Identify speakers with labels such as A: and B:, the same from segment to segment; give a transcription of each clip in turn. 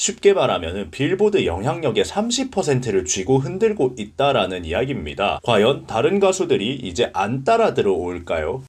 A: 쉽게 말하면 빌보드 영향력의 30%를 쥐고 흔들고 있다라는 이야기입니다. 과연 다른 가수들이 이제 안 따라 들어올까요?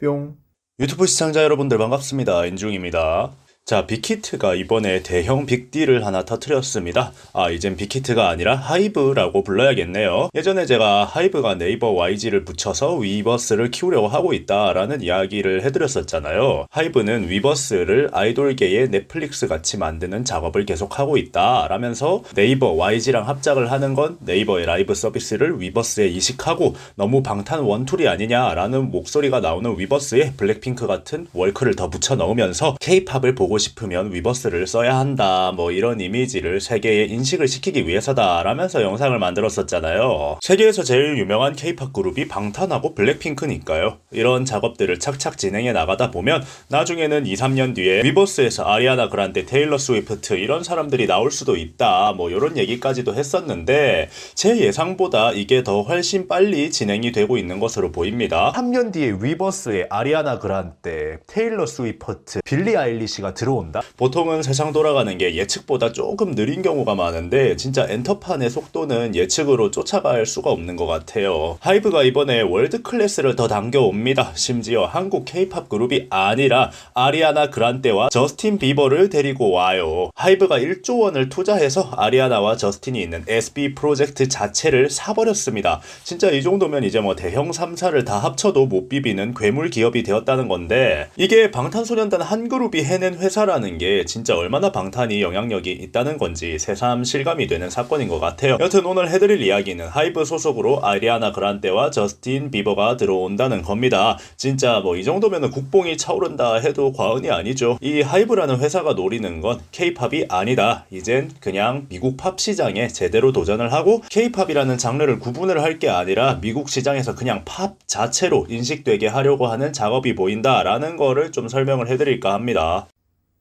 B: 뿅.
A: 유튜브 시청자 여러분들 반갑습니다. 인중입니다. 자, 빅히트가 이번에 대형 빅딜을 하나 터트렸습니다. 아, 이젠 빅히트가 아니라 하이브라고 불러야겠네요. 예전에 제가 하이브가 네이버 YG를 붙여서 위버스를 키우려고 하고 있다라는 이야기를 해드렸었잖아요. 하이브는 위버스를 아이돌계의 넷플릭스 같이 만드는 작업을 계속하고 있다 라면서 네이버 YG랑 합작을 하는 건 네이버의 라이브 서비스를 위버스에 이식하고 너무 방탄 원툴이 아니냐라는 목소리가 나오는 위버스에 블랙핑크 같은 월크를 더 붙여 넣으면서 케이팝을 보고 싶으면 위버스를 써야 한다 뭐 이런 이미지를 세계에 인식을 시키기 위해서다 라면서 영상을 만들었었잖아요. 세계에서 제일 유명한 케이팝 그룹이 방탄하고 블랙핑크니까요. 이런 작업들을 착착 진행해 나가다 보면 나중에는 2, 3년 뒤에 위버스에서 아리아나 그란데, 테일러 스위프트 이런 사람들이 나올 수도 있다 뭐 이런 얘기까지도 했었는데 제 예상보다 이게 더 훨씬 빨리 진행이 되고 있는 것으로 보입니다.
B: 3년 뒤에 위버스에 아리아나 그란테, 테일러 스위퍼트, 빌리 아일리시가 들어온다?
A: 보통은 세상 돌아가는 게 예측보다 조금 느린 경우가 많은데 진짜 엔터판의 속도는 예측으로 쫓아갈 수가 없는 것 같아요. 하이브가 이번에 월드 클래스를 더 당겨옵니다. 심지어 한국 케이팝 그룹이 아니라 아리아나 그란테와 저스틴 비버를 데리고 와요. 하이브가 1조 원을 투자해서 아리아나와 저스틴이 있는 SB 프로젝트 자체를 사버렸습니다. 진짜 이 정도면 이제 뭐 대형 3사를 다 합쳐도 못 비비는 괴물 기업이 되었다는 건데 이게 방탄소년단 한 그룹이 해낸 회사 라는 게 진짜 얼마나 방탄이 영향력이 있다는 건지 새삼 실감이 되는 사건인 것 같아요. 여튼 오늘 해드릴 이야기는 하이브 소속으로 아리아나 그란테와 저스틴 비버가 들어온다는 겁니다. 진짜 뭐 이 정도면 국뽕이 차오른다 해도 과언이 아니죠. 이 하이브라는 회사가 노리는 건 케이팝이 아니다. 이젠 그냥 미국 팝 시장에 제대로 도전을 하고 케이팝이라는 장르를 구분을 할 게 아니라 미국 시장에서 그냥 팝 자체로 인식되게 하려고 하는 작업이 보인다라는 거를 좀 설명을 해드릴까 합니다.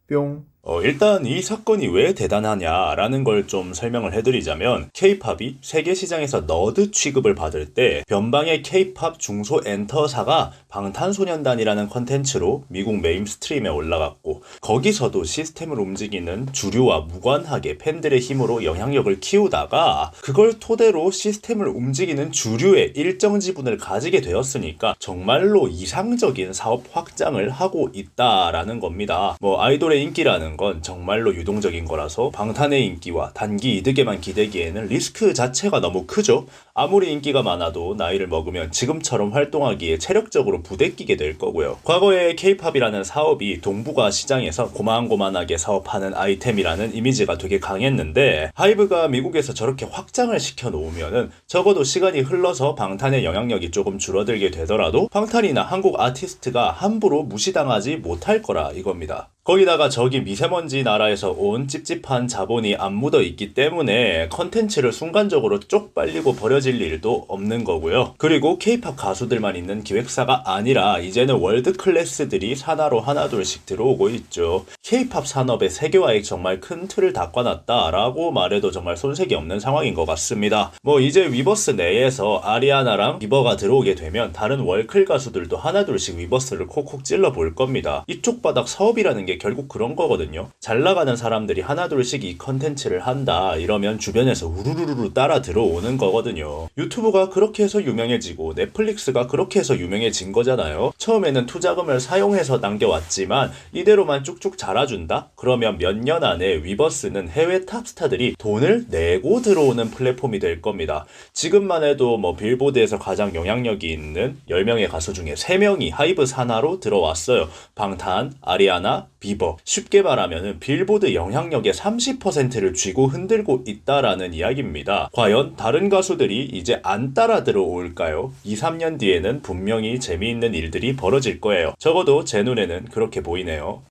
B: 뿅.
A: 어, 일단 이 사건이 왜 대단하냐라는 걸 좀 설명을 해드리자면 케이팝이 세계 시장에서 너드 취급을 받을 때 변방의 케이팝 중소 엔터사가 방탄소년단이라는 컨텐츠로 미국 메인스트림에 올라갔고 거기서도 시스템을 움직이는 주류와 무관하게 팬들의 힘으로 영향력을 키우다가 그걸 토대로 시스템을 움직이는 주류의 일정 지분을 가지게 되었으니까 정말로 이상적인 사업 확장을 하고 있다라는 겁니다. 뭐 아이돌의 인기라는 건 정말로 유동적인 거라서 방탄의 인기와 단기 이득에만 기대기에는 리스크 자체가 너무 크죠. 아무리 인기가 많아도 나이를 먹으면 지금처럼 활동하기에 체력적으로 부대끼게 될 거고요. 과거에 케이팝이라는 사업이 동북아 시장에서 고만고만하게 사업하는 아이템이라는 이미지가 되게 강했는데 하이브가 미국에서 저렇게 확장을 시켜 놓으면은 적어도 시간이 흘러서 방탄의 영향력이 조금 줄어들게 되더라도 방탄이나 한국 아티스트가 함부로 무시당하지 못할 거라 이겁니다. 거기다가 저기 미세먼지 나라에서 온 찝찝한 자본이 안 묻어 있기 때문에 컨텐츠를 순간적으로 쪽 빨리고 버려질 일도 없는 거고요. 그리고 케이팝 가수들만 있는 기획사가 아니라 이제는 월드 클래스들이 산하로 하나둘씩 들어오고 있죠. 케이팝 산업의 세계화에 정말 큰 틀을 닦아놨다라고 말해도 정말 손색이 없는 상황인 것 같습니다. 뭐 이제 위버스 내에서 아리아나랑 비버가 들어오게 되면 다른 월클 가수들도 하나둘씩 위버스를 콕콕 찔러 볼 겁니다. 이쪽 바닥 사업이라는 게 결국 그런 거거든요. 잘 나가는 사람들이 하나둘씩 이 컨텐츠를 한다 이러면 주변에서 우르르르 따라 들어오는 거거든요. 유튜브가 그렇게 해서 유명해지고 넷플릭스가 그렇게 해서 유명해진 거잖아요. 처음에는 투자금을 사용해서 남겨왔지만 이대로만 쭉쭉 자라준다? 그러면 몇 년 안에 위버스는 해외 탑스타들이 돈을 내고 들어오는 플랫폼이 될 겁니다. 지금만 해도 뭐 빌보드에서 가장 영향력이 있는 10명의 가수 중에 3명이 하이브 산하로 들어왔어요. 방탄, 아리아나, 비버. 쉽게 말하면 빌보드 영향력의 30%를 쥐고 흔들고 있다라는 이야기입니다. 과연 다른 가수들이 이제 안 따라 들어올까요? 2, 3년 뒤에는 분명히 재미있는 일들이 벌어질 거예요. 적어도 제 눈에는 그렇게 보이네요.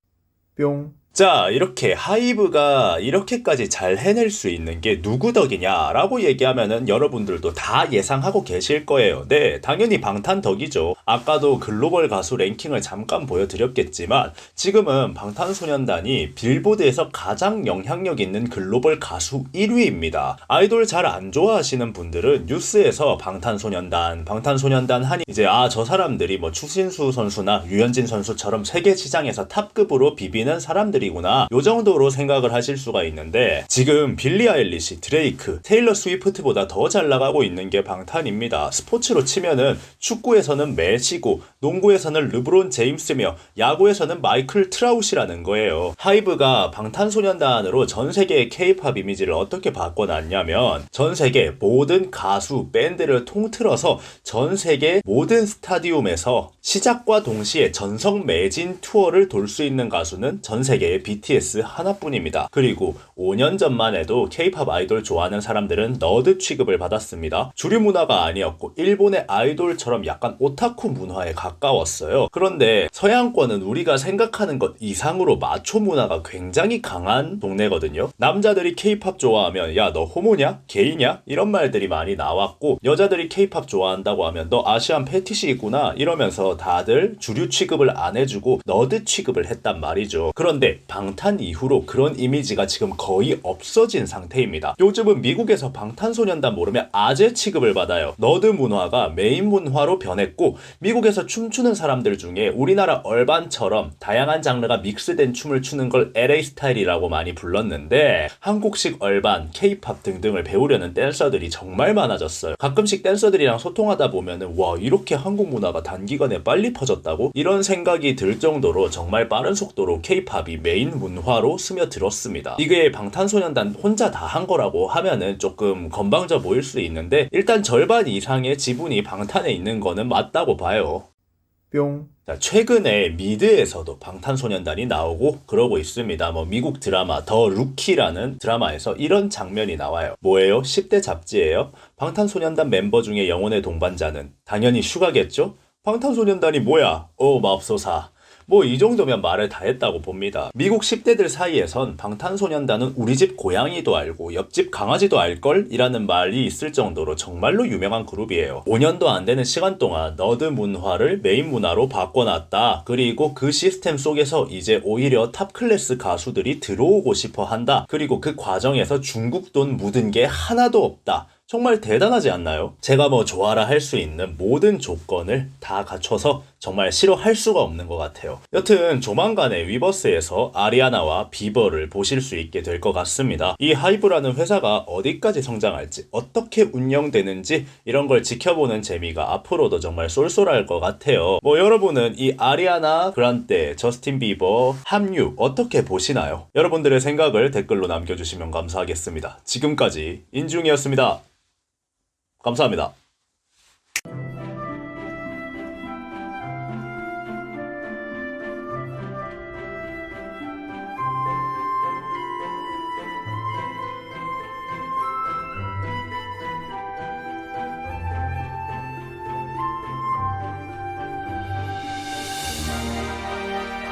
B: 뿅.
A: 자, 이렇게 하이브가 이렇게까지 잘 해낼 수 있는 게 누구 덕이냐라고 얘기하면은 여러분들도 다 예상하고 계실 거예요. 네, 당연히 방탄 덕이죠. 아까도 글로벌 가수 랭킹을 잠깐 보여드렸겠지만 지금은 방탄소년단이 빌보드에서 가장 영향력 있는 글로벌 가수 1위입니다. 아이돌 잘 안 좋아하시는 분들은 뉴스에서 방탄소년단, 방탄소년단 하니 이제 아, 저 사람들이 뭐 추신수 선수나 유현진 선수처럼 세계 시장에서 탑급으로 비비는 사람들이 댄서들이구나 요 정도로 생각을 하실 수가 있는데 지금 빌리 아일리시, 드레이크, 테일러 스위프트보다 더 잘 나가고 있는 게 방탄입니다. 스포츠로 치면은 축구에서는 메시고 농구에서는 르브론 제임스며 야구에서는 마이클 트라우시라는 거예요. 하이브가 방탄소년단으로 전 세계의 케이팝 이미지를 어떻게 바꿔놨냐면 전 세계 모든 가수, 밴드를 통틀어서 전 세계 모든 스타디움에서 시작과 동시에 전성 매진 투어를 돌 수 있는 가수는 전 세계의 BTS 하나뿐입니다. 그리고 5년 전만 해도 케이팝 아이돌 좋아하는 사람들은 너드 취급을 받았습니다. 주류 문화가 아니었고 일본의 아이돌처럼 약간 오타쿠 문화에 가까웠어요. 그런데 서양권은 우리가 생각하는 것 이상으로 마초 문화가 굉장히 강한 동네거든요. 남자들이 케이팝 좋아하면 야 너 호모냐? 게이냐? 이런 말들이 많이 나왔고 여자들이 케이팝 좋아한다고 하면 너 아시안 패티시이구나 이러면서 다들 주류 취급을 안 해주고 너드 취급을 했단 말이죠. 그런데 방탄 이후로 그런 이미지가 지금 거의 없어진 상태입니다. 요즘은 미국에서 방탄소년단 모르면 아재 취급을 받아요. 너드 문화가 메인 문화로 변했고 미국에서 춤추는 사람들 중에 우리나라 얼반처럼 다양한 장르가 믹스된 춤을 추는 걸 LA 스타일이라고 많이 불렀는데 한국식 얼반, 케이팝 등등을 배우려는 댄서들이 정말 많아졌어요. 가끔씩 댄서들이랑 소통하다 보면은 와 이렇게 한국 문화가 단기간에 빨리 퍼졌다고 이런 생각이 들 정도로 정말 빠른 속도로 케이팝이 메인 문화로 스며들었습니다. 이게 방탄소년단 혼자 다 한 거라고 하면은 조금 건방져 보일 수 있는데 일단 절반 이상의 지분이 방탄에 있는 거는 맞다고 봐요.
B: 뿅.
A: 자, 최근에 미드에서도 방탄소년단이 나오고 그러고 있습니다. 뭐 미국 드라마 더 루키라는 드라마에서 이런 장면이 나와요. 뭐예요? 10대 잡지예요. 방탄소년단 멤버 중에 영혼의 동반자는 당연히 슈가겠죠? 방탄소년단이 뭐야? 오 맙소사. 뭐 이 정도면 말을 다 했다고 봅니다. 미국 10대들 사이에선 방탄소년단은 우리 집 고양이도 알고 옆집 강아지도 알걸? 이라는 말이 있을 정도로 정말로 유명한 그룹이에요. 5년도 안 되는 시간 동안 너드 문화를 메인 문화로 바꿔놨다. 그리고 그 시스템 속에서 이제 오히려 탑 클래스 가수들이 들어오고 싶어 한다. 그리고 그 과정에서 중국 돈 묻은 게 하나도 없다. 정말 대단하지 않나요? 제가 뭐 좋아라 할 수 있는 모든 조건을 다 갖춰서 정말 싫어할 수가 없는 것 같아요. 여튼 조만간에 위버스에서 아리아나와 비버를 보실 수 있게 될 것 같습니다. 이 하이브라는 회사가 어디까지 성장할지 어떻게 운영되는지 이런 걸 지켜보는 재미가 앞으로도 정말 쏠쏠할 것 같아요. 뭐 여러분은 이 아리아나 그란테, 저스틴 비버 합류 어떻게 보시나요? 여러분들의 생각을 댓글로 남겨주시면 감사하겠습니다. 지금까지 인중이었습니다. 감사합니다.